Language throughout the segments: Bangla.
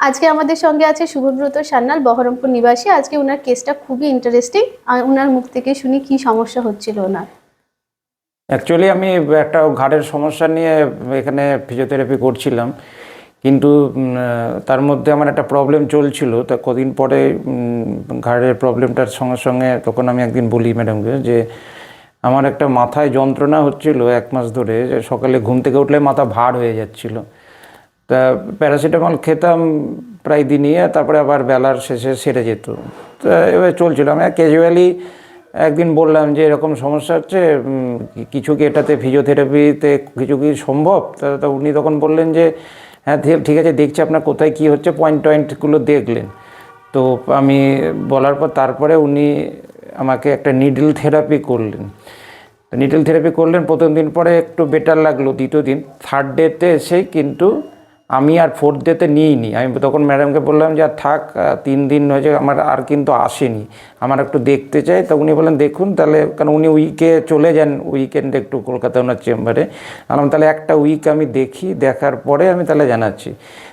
আজকে আমাদের সঙ্গে আছে শুভব্রত সান্যাল, বহরমপুর নিবাসী। আজকে ওনার কেসটা খুবই ইন্টারেস্টিং ওনার মুখ থেকে শুনি কি সমস্যা হচ্ছিল ওনার। অ্যাকচুয়ালি আমি একটা ঘাড়ের সমস্যা নিয়ে এখানে ফিজিওথেরাপি করছিলাম। কিন্তু তার মধ্যে আমার একটা প্রবলেম চলছিল। তা কদিন পরে ঘাড়ের প্রবলেমটার সঙ্গে সঙ্গে তখন আমি একদিন বলি ম্যাডামকে যে, আমার একটা মাথায় যন্ত্রণা হচ্ছিল এক মাস ধরে যে সকালে ঘুম থেকে উঠলে মাথা ভার হয়ে যাচ্ছিল। তা প্যারাসিটামল খেতাম প্রায় দিনই তারপরে আবার বেলার শেষে সেরে যেত। তা এবার চলছিল। আমি ক্যাজুয়ালি একদিন বললাম যে, এরকম সমস্যা হচ্ছে কিছু কি এটাতে ফিজিওথেরাপিতে কিছু কি সম্ভব? তা উনি তখন বললেন যে হ্যাঁ ঠিক- আছে, দেখছি আপনার কোথায় কি হচ্ছে পয়েন্ট টয়েন্টগুলো দেখলেন। তো আমি বলার পর তারপরে উনি আমাকে একটা নিডল থেরাপি করলেন। নিডল থেরাপি করলেন। প্রথম দিন পরে একটু বেটার লাগল, দ্বিতীয় দিন থার্ড ডেতে এসে কিন্তু আমি আর ফোর্থ ডেতে নিইনি। আমি তখন ম্যাডামকে বললাম যে, আর থাক তিন দিন হয়েছে আমার আর কিন্তু আসেনি। আমার একটু দেখতে চাই। তো উনি বললেন, দেখুন তাহলে, কারণ উনি উইকে চলে যান উইকেন্ডে একটু কলকাতা ওনার চেম্বারে আমি তাহলে একটা উইক আমি দেখি, দেখার পরে আমি তাহলে জানাচ্ছি।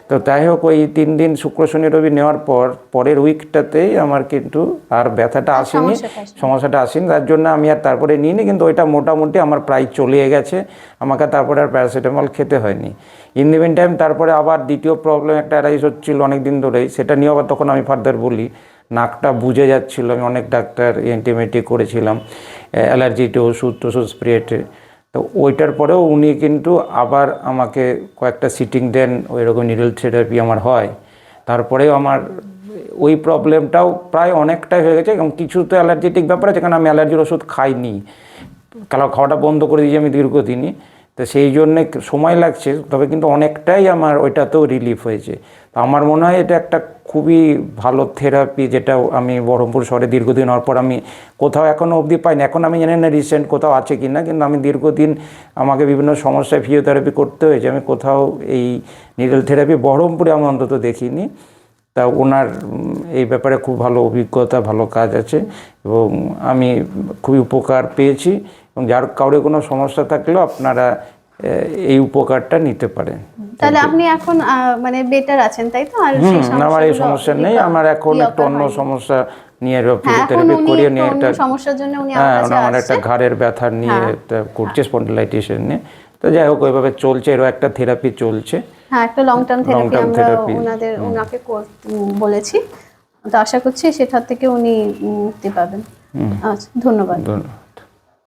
তো তাই হোক ওই তিন দিন শুক্র শনি রবি নেওয়ার পর পরের উইকটাতেই আমার কিন্তু আর ব্যথাটা আসেনি সমস্যাটা আসেনি। তার জন্য আমি আর তারপরে নিইনি কিন্তু ওইটা মোটামুটি আমার প্রায় চলে গেছে। আমাকে তারপরে আর প্যারাসিটামল খেতে হয়নি। ইন দি মিন টাইম তারপরে আবার দ্বিতীয় প্রবলেম একটা অ্যারাইজ হচ্ছিল অনেক দিন ধরেই। সেটা নিয়ে আবার তখন আমি ফার্দার বলি। নাকটা বুঝে যাচ্ছিল। আমি অনেক ডাক্তার এন্টিমেটি করেছিলাম। অ্যালার্জিতে ওষুধ টষুধ স্প্রেতে তো ওইটার পরেও উনি কিন্তু আবার আমাকে কয়েকটা সিটিং দেন, ওই রকম নিডল থেরাপি আমার হয়। তারপরেও আমার ওই প্রবলেমটাও প্রায় অনেকটাই হয়ে গেছে এবং কিছু তো অ্যালার্জেটিক ব্যাপার আছে, কারণ আমি অ্যালার্জির ওষুধ খাইনি। খেলা খাওয়াটা বন্ধ করে দিয়েছি, আমি দীর্ঘদিনই। তো সেই জন্যে সময় লাগছে, তবে কিন্তু অনেকটাই আমার ওইটাতেও রিলিফ হয়েছে। তো আমার মনে হয় এটা একটা খুবই ভালো থেরাপি যেটা আমি বহরমপুর শহরে দীর্ঘদিন হওয়ার পর আমি কোথাও এখনও অবধি পাইনি। এখন আমি জানি না রিসেন্ট কোথাও আছে কি না কিন্তু আমি দীর্ঘদিন আমাকে বিভিন্ন সমস্যায় ফিজিওথেরাপি করতে হয়েছে। আমি কোথাও এই নিডল থেরাপি বহরমপুরে আমি অন্তত দেখিনি। তা ওনার এই ব্যাপারে খুব ভালো অভিজ্ঞতা, ভালো কাজ আছে এবং আমি খুবই উপকার পেয়েছি। এবং যার কাউরে কোনো সমস্যা থাকলেও আপনারা এই উপকারটা নিতে পারেন। তাহলে আপনি এখন মানে বেটার আছেন তাই তো? আর আমার এই সমস্যা নেই আমার এখন একটু অন্য সমস্যা নিয়ে হ্যাঁ ফিজিওথেরাপি করিয়ে একটু নিয়ে একটা সমস্যার জন্য উনি হ্যাঁ আমার একটা ঘাড়ের ব্যথা নিয়ে হ্যাঁ। করছে স্পন্ডিলাইটিসের নিয়ে। তো যাই হোক ওইভাবে চলছে এরও একটা থেরাপি চলছে। হ্যাঁ একটা লং টার্ম থেরাপি আমরা ওনাদের ওনাকে বলেছি। তো আশা করছি সেটা থেকে উনি মুক্তি পাবেন। আচ্ছা ধন্যবাদ। ধন্যবাদ।